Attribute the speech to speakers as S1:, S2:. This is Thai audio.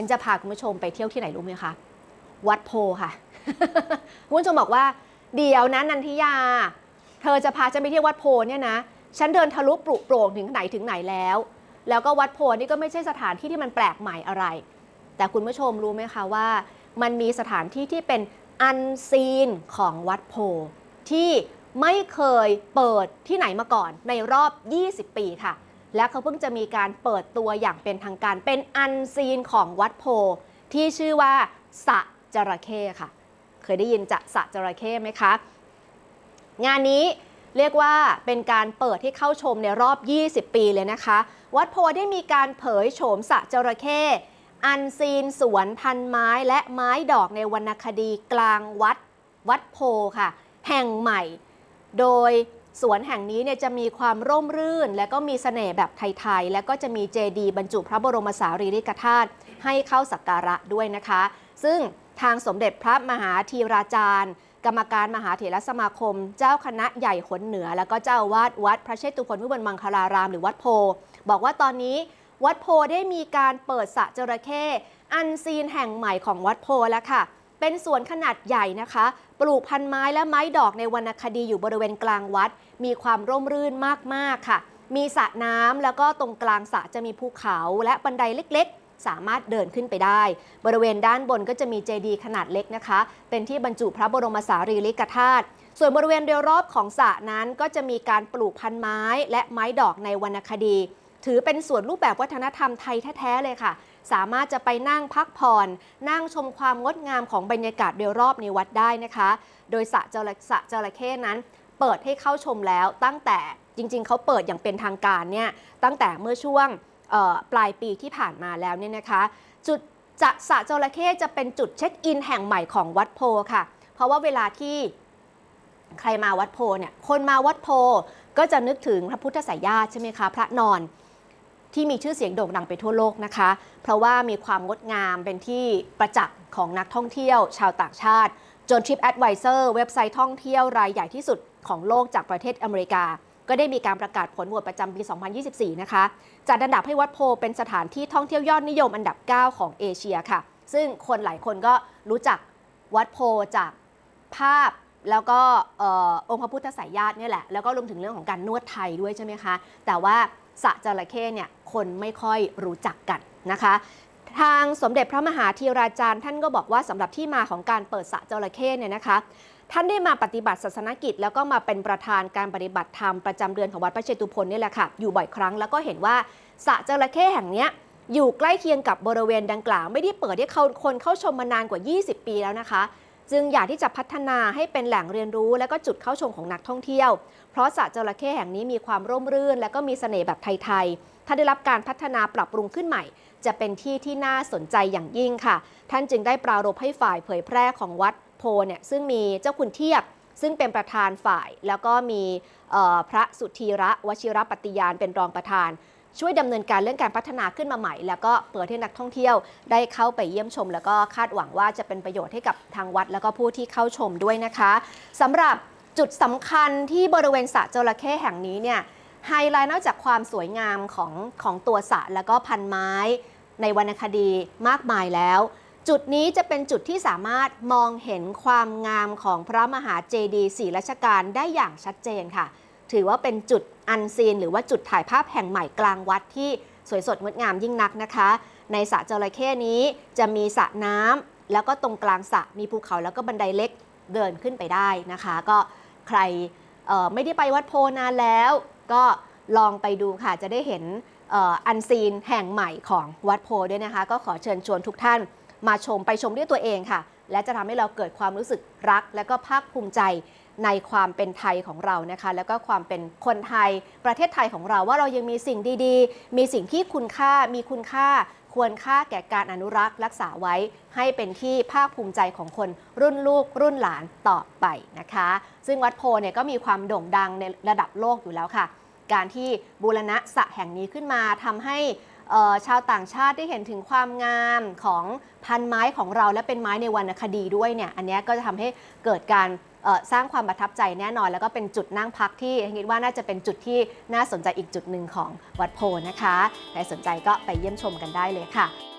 S1: ฉันจะพาคุณผู้ชมไปเที่ยวที่ไหนรู้ไหมคะ วัดโพค่ะ คุณผู้ชมบอกว่า เดี๋ยวนะนันทิยา เธอจะพาฉันไปเที่ยววัดโพเนี่ยนะ ฉันเดินทะลุปลุกโปร่งถึงไหนถึงไหนแล้ว แล้วก็วัดโพนี่ก็ไม่ใช่สถานที่ที่มันแปลกใหม่อะไร แต่คุณผู้ชมรู้ไหมคะว่า มันมีสถานที่ที่เป็นอันซีนของวัดโพที่ไม่เคยเปิดที่ไหนมาก่อนในรอบ 20 ปีค่ะ และเขาเพิ่งจะมีการเปิดตัวอย่างเป็นทางการเป็นอันซีนของวัดโพ ที่ชื่อว่าสะจระเข้ค่ะ เคยได้ยินจะสะจระเข้ไหมคะ งานนี้เรียกว่าเป็นการเปิดให้เข้าชมในรอบ 20 ปีเลยนะคะ วัดโพได้มีการเผยโฉมสะจระเข้อันซีนสวนพันไม้และไม้ดอกในวรรณคดีกลางวัดวัดโพค่ะ แห่งใหม่ โดย สวนแห่งนี้เนี่ยจะมีความร่มรื่น และก็มีเสน่ห์แบบไทยๆ และก็จะมีเจดีย์บรรจุพระบรมสารีริกธาตุให้เข้าสักการะด้วยนะคะ ซึ่งทางสมเด็จพระมหาธีราจารย์ กรรมการมหาเถรสมาคม เจ้าคณะใหญ่ขนเหนือ แล้วก็เจ้าวาดวัดพระเชตุพนวิมลมังคลารามหรือวัดโพ บอกว่าตอนนี้วัดโพได้มีการเปิดสระจระเข้อันซีนแห่งใหม่ของวัดโพแล้วค่ะ เป็นสวนขนาดใหญ่นะคะ ปลูกพันไม้และไม้ดอกในวรรณคดีอยู่บริเวณกลางวัด มีความร่มรื่นมาก ๆ ค่ะ มีสระน้ำแล้วก็ตรงกลางสระจะมีภูเขาและบันไดเล็กๆสามารถเดินขึ้นไปได้ บริเวณด้านบนก็จะมีเจดีย์ขนาดเล็กนะคะ เป็นที่บรรจุพระบรมสารีริกธาตุ ส่วนบริเวณโดยรอบของสระนั้นก็จะมีการปลูกพันไม้และไม้ดอกในวรรณคดี ถือเป็นส่วนรูปแบบวัฒนธรรมไทยแท้ๆเลยค่ะ สามารถจะไปนั่งพักผ่อน นั่งชมความงดงามของบรรยากาศโดยรอบในวัดได้นะคะ โดยสระจระสระจระเข้นั้น เปิดให้เข้าชมแล้วตั้งแต่จริง ๆ เขาเปิดอย่างเป็นทางการเนี่ยตั้งแต่เมื่อช่วงปลายปีที่ผ่านมาแล้วเนี่ยนะคะ จุดจะสระจระเข้จะเป็นจุดเช็คอินแห่งใหม่ของวัดโพค่ะ เพราะว่าเวลาที่ใครมาวัดโพเนี่ยคนมาวัดโพก็จะนึกถึงพระพุทธสายญาติใช่ไหมคะ พระนอน ที่มีชื่อเสียงโด่งดังไปทั่วโลกนะคะ เพราะว่ามีความงดงามเป็นที่ประจักษ์ของนักท่องเที่ยว ชาวต่างชาติจน TripAdvisor เว็บไซต์ท่องเที่ยวรายใหญ่ที่สุดของโลกจากประเทศอเมริกา ก็ได้มีการประกาศผลโหวตประจำปี 2024 นะคะ จัดอันดับให้วัดโพเป็นสถานที่ท่องเที่ยวยอดนิยมอันดับ 9 ของเอเชียค่ะ ซึ่งคนหลายคนก็รู้จักวัดโพจากภาพ แล้วก็อองค์พระพุทธสายญาติเนี่ยแหละ แล้วก็รวมถึงเรื่องของการนวดไทยด้วยใช่ไหมคะ แต่ว่าสะจระเข้เนี่ยคนไม่ค่อยรู้จักกันนะคะ ทางสมเด็จพระมหาธีราจารย์ ท่านก็บอกว่าสำหรับที่มาของการเปิดสะจระเข้เนี่ยนะคะ ท่านได้มาปฏิบัติศาสนกิจ แล้วก็มาเป็นประธานการปฏิบัติธรรมประจำเดือนของวัดพระเชตุพนนี่แหละค่ะ อยู่บ่อยครั้งแล้วก็เห็นว่าสะจระเข้แห่งเนี้ยอยู่ใกล้เคียงกับบริเวณดังกล่าว ไม่ได้เปิดให้เขาคนเข้าชมมานานกว่า 20 ปีแล้วนะคะ จึงอยากที่จะพัฒนาให้เป็นแหล่งเรียนรู้และก็จุดเข้าชมของนักท่องเที่ยว เพราะสระจระเข้แห่งนี้มีความร่มรื่น และก็มีเสน่ห์แบบไทยๆ ถ้าได้รับการพัฒนาปรับปรุงขึ้นใหม่ จะเป็นที่ที่น่าสนใจอย่างยิ่งค่ะ ท่านจึงได้ปรารภให้ฝ่ายเผยแพร่ของวัดโพเนี่ยซึ่งมีเจ้าคุณเทียบ ซึ่งเป็นประธานฝ่ายแล้วก็มีพระสุธีระวชิรปฏิญาณเป็นรองประธาน ช่วยดำเนินการเรื่องการพัฒนาขึ้นมาใหม่ แล้วก็เปิดให้นักท่องเที่ยวได้เข้าไปเยี่ยมชม แล้วก็คาดหวังว่าจะเป็นประโยชน์ให้กับทางวัด แล้วก็ผู้ที่เข้าชมด้วยนะคะสำหรับจุดสำคัญที่บริเวณสระจระเข้แห่งนี้เนี่ยไฮไลท์นอกจากความสวยงามของของตัวสระแล้วก็พันไม้ในวรรณคดีมากมายแล้ว จุดนี้จะเป็นจุดที่สามารถมองเห็นความงามของพระมหาเจดีย์ศรีรัชกาลได้อย่างชัดเจนค่ะ ถือว่าเป็นจุดอันซีน หรือว่าจุดถ่ายภาพแห่งใหม่กลางวัดที่สวยสดงดงามยิ่งนักนะคะ ในสระจระเข้นี้จะมีสระน้ำแล้วก็ตรงกลางสระมีภูเขาแล้วก็บันไดเล็กเดินขึ้นไปได้นะคะ ก็ใครไม่ได้ไปวัดโพนานแล้ว ก็ลองไปดูค่ะจะได้เห็นอันซีนแห่งใหม่ของวัดโพน์ด้วยนะคะ ก็ขอเชิญชวนทุกท่านมาชมไปชมด้วยตัวเองค่ะ และจะทำให้เราเกิดความรู้สึกรัก และก็ภาคภูมิใจ ในความเป็นไทยของเรานะคะ แล้วก็ความเป็นคนไทยประเทศไทยของเราว่าเรายังมีสิ่งดีๆ มีสิ่งที่คุณค่ามีคุณค่าควรค่าแก่การอนุรักษ์รักษาไว้ให้เป็นที่ภาคภูมิใจของคนรุ่นลูกรุ่นหลานต่อไปนะคะ ซึ่งวัดโพเนี่ยก็มีความโด่งดังในระดับโลกอยู่แล้วค่ะ การที่บูรณะสะแห่งนี้ขึ้นมาทำให้ ชาวต่างชาติได้เห็นถึงความงามของพันไม้ของเราและเป็นไม้ในวรรณคดีด้วยเนี่ยอันนี้ก็จะทำให้เกิดการสร้างความประทับใจแน่นอน แล้วก็เป็นจุดนั่งพักที่คิดว่าน่าจะเป็นจุดที่น่าสนใจอีกจุดหนึ่งของวัดโพนะคะใครสนใจก็ไปเยี่ยมชมกันได้เลยค่ะ